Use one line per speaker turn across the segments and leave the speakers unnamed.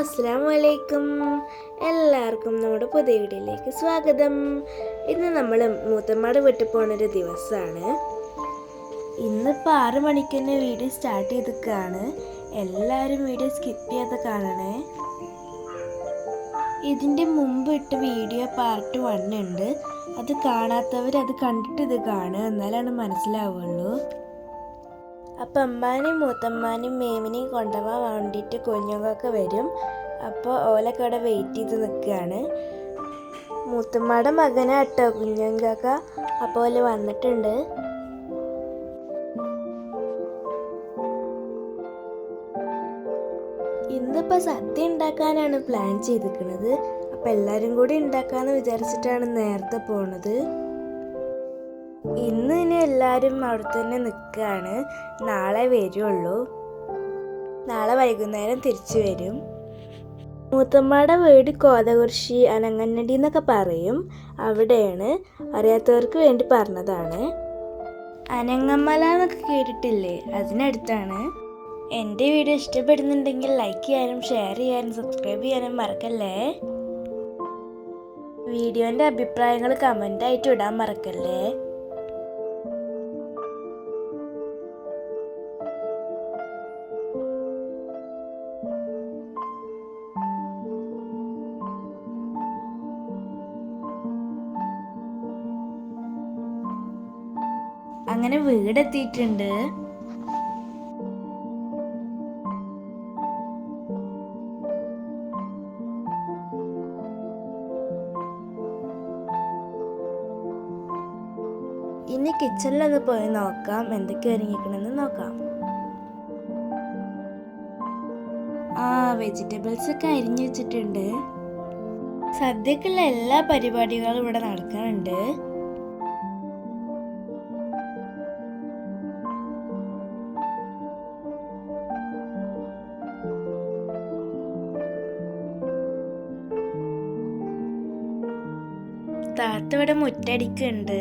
അസ്സാം വലൈക്കും എല്ലാവർക്കും നമ്മുടെ പുതിയ വീഡിയോയിലേക്ക് സ്വാഗതം. ഇന്ന് നമ്മൾ മൂത്തമ്മാട് വീട്ടിൽ പോണൊരു ദിവസമാണ് ഇന്നിപ്പോൾ ആറ് മണിക്ക് തന്നെ വീഡിയോ സ്റ്റാർട്ട് ചെയ്തിരിക്കുകയാണ്. എല്ലാവരും വീഡിയോ സ്കിപ്പ് ചെയ്യാതെ കാണണേ. ഇതിന്റെ മുമ്പ് ഇട്ട വീഡിയോ പാർട്ട് വൺ ഉണ്ട്. അത് കാണാത്തവർ അത് കണ്ടിട്ട് ഇത് കാണുക എന്നാലാണ് മനസ്സിലാവുള്ളൂ. അപ്പം അമ്മാനെയും മൂത്തമ്മാനെയും മേമിനെയും കൊണ്ടുപോകാൻ വേണ്ടിയിട്ട് കുഞ്ഞുങ്ങൾക്ക് വരും. അപ്പോൾ ഓലൊക്കെ അവിടെ വെയിറ്റ് ചെയ്ത് നിൽക്കുകയാണ്. മൂത്തമ്മയുടെ മകനാട്ടോ കുഞ്ഞങ്കാക്ക അപ്പോൾ ഓൽ വന്നിട്ടുണ്ട്. ഇന്നിപ്പോൾ സദ്യ ഉണ്ടാക്കാനാണ് പ്ലാൻ ചെയ്തിരിക്കുന്നത്. അപ്പോൾ എല്ലാവരും കൂടി ഉണ്ടാക്കാമെന്ന് വിചാരിച്ചിട്ടാണ് നേരത്തെ പോണത്. ഇന്ന് ഇനി എല്ലാവരും അവിടെ തന്നെ നിൽക്കുകയാണ്. നാളെ വരുള്ളൂ. നാളെ വൈകുന്നേരം തിരിച്ചു വരും. മൂത്തമ്മയുടെ വീട് കോതകുറിശി അനങ്ങന്നടി എന്നൊക്കെ പറയും. അവിടെയാണ്. അറിയാത്തവർക്ക് വേണ്ടി പറഞ്ഞതാണ്. അനങ്ങമ്മല എന്നൊക്കെ കേട്ടിട്ടില്ലേ? അതിനടുത്താണ്. എന്റെ വീഡിയോ ഇഷ്ടപ്പെടുന്നുണ്ടെങ്കിൽ ലൈക്ക് ചെയ്യാനും ഷെയർ ചെയ്യാനും സബ്സ്ക്രൈബ് ചെയ്യാനും മറക്കല്ലേ? വീഡിയോന്റെ അഭിപ്രായങ്ങൾ കമന്റായിട്ട് ഇടാൻ മറക്കല്ലേ? അങ്ങനെ വീടെത്തിയിട്ടുണ്ട്. ഇനി കിച്ചണിലൊന്ന് പോയി നോക്കാം. എന്തൊക്കെ ഒരുങ്ങിക്കണമെന്ന് നോക്കാം. ആ വെജിറ്റബിൾസ് ഒക്കെ അരിഞ്ഞു വെച്ചിട്ടുണ്ട്. സദ്യക്കുള്ള എല്ലാ പരിപാടികളും ഇവിടെ നടക്കാനുണ്ട് താത്ത ഇവിടെ മുറ്റടിക്കുന്നുണ്ട്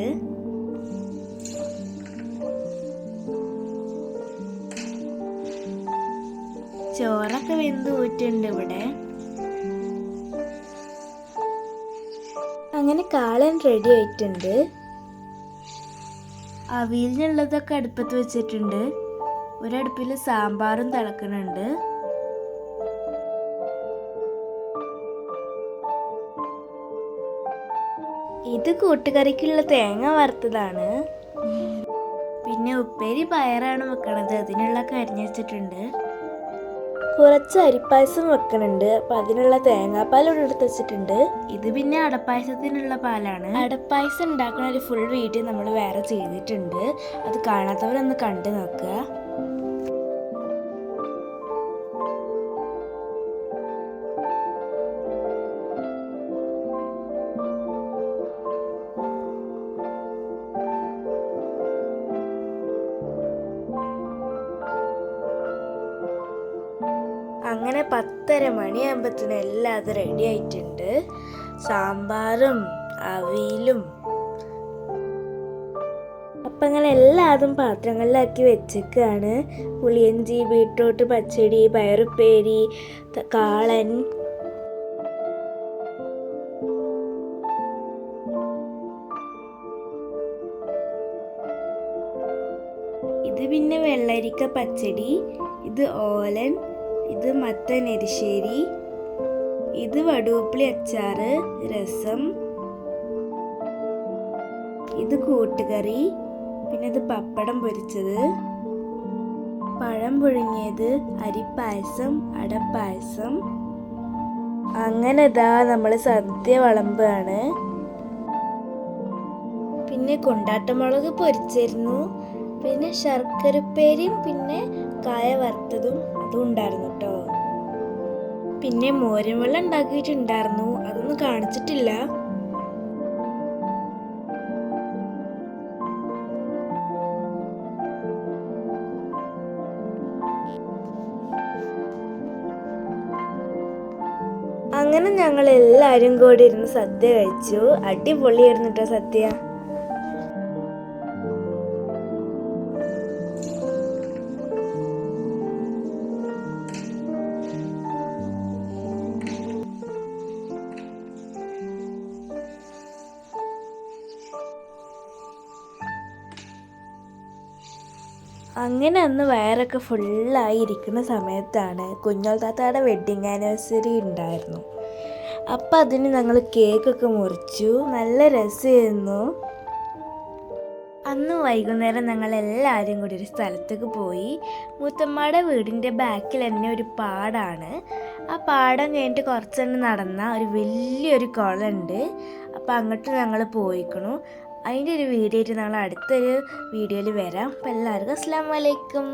ചോറൊക്കെ വെന്ത് ഊറ്റുണ്ട് ഇവിടെ. അങ്ങനെ കാളൻ റെഡി ആയിട്ടുണ്ട്. അവിയലിനുള്ളതൊക്കെ അടുപ്പത്ത് വെച്ചിട്ടുണ്ട്. ഒരടുപ്പിൽ സാമ്പാറും തിളക്കുന്നുണ്ട് ഇത് കൂട്ടുകറിക്കുള്ള തേങ്ങ വറുത്തതാണ്. പിന്നെ ഉപ്പേരി പയറാണ് വെക്കണത്. അതിനുള്ള കരിഞ്ഞു വെച്ചിട്ടുണ്ട്. കുറച്ച് അരിപ്പായസം വെക്കണുണ്ട്. അപ്പം അതിനുള്ള തേങ്ങാപ്പാൽ ഇവിടെ എടുത്ത് വെച്ചിട്ടുണ്ട്. ഇത് പിന്നെ അടപ്പായസത്തിനുള്ള പാലാണ്. അടപ്പായസം ഉണ്ടാക്കുന്ന ഒരു ഫുൾ വീഡിയോ നമ്മൾ വേറെ ചെയ്തിട്ടുണ്ട്. അത് കാണാത്തവരൊന്ന് കണ്ടു നോക്കുക. അങ്ങനെ പത്തര മണിയാകുമ്പത്തിന് എല്ലാം അത് റെഡി ആയിട്ടുണ്ട്. സാമ്പാറും അവിയലും. അപ്പം അങ്ങനെ എല്ലാതും പാത്രങ്ങളിലാക്കി വെച്ചേക്കാണ്. പുളിയഞ്ചി ബീട്രൂട്ട് പച്ചടി പയറുപ്പേരി കാളൻ. ഇത് പിന്നെ വെള്ളരിക്ക പച്ചടി ഇത് ഓലൻ ഇത് മത്തൻ എരിശ്ശേരി ഇത് വടുവപ്പുളി അച്ചാറ് രസം. ഇത് കൂട്ടുകറി. പിന്നെ ഇത് പപ്പടം പൊരിച്ചത്. പഴം പുഴുങ്ങിയത് അരിപ്പായസം അടപ്പായസം. അങ്ങനെ ഇതാ നമ്മൾ സദ്യ വളമ്പാണ്. പിന്നെ കൊണ്ടാട്ടമുളക് പൊരിച്ചിരുന്നു. പിന്നെ ശർക്കരപ്പേരിയും പിന്നെ കായ വറുത്തതും. അതും ഉണ്ടായിരുന്നു കേട്ടോ പിന്നെ മോരും വെള്ളം ഉണ്ടാക്കിയിട്ടുണ്ടായിരുന്നു. അതൊന്നും കാണിച്ചിട്ടില്ല. അങ്ങനെ ഞങ്ങൾ എല്ലാവരും കൂടി ഇരുന്ന് സദ്യ കഴിച്ചു. അടിപൊളിയായിരുന്നു കേട്ടോ സദ്യ. അങ്ങനെ അന്ന് വയറൊക്കെ ഫുള്ളായി ഇരിക്കുന്ന സമയത്താണ് കുഞ്ഞോൾ താത്തയുടെ വെഡ്ഡിങ് ആനിവേഴ്സറി ഉണ്ടായിരുന്നു. അപ്പം അതിന് ഞങ്ങൾ കേക്കൊക്കെ മുറിച്ചു. നല്ല രസമായിരുന്നു അന്ന് വൈകുന്നേരം ഞങ്ങൾ എല്ലാവരും കൂടി ഒരു സ്ഥലത്തേക്ക് പോയി. മുത്തമ്മയുടെ വീടിന്റെ ബാക്കിൽ തന്നെ ഒരു പാടാണ്. ആ പാടം കഴിഞ്ഞിട്ട് കുറച്ചെണ്ണം നടന്ന ഒരു വലിയൊരു കുളമുണ്ട് അപ്പോൾ അങ്ങോട്ട് ഞങ്ങൾ പോയിക്കണു. അതിന്റെ ഒരു വീഡിയോ ആയിട്ട് നമ്മൾ അടുത്തൊരു വീഡിയോയിൽ വരാം. അപ്പോൾ എല്ലാവർക്കും അസ്സാം വലൈക്കും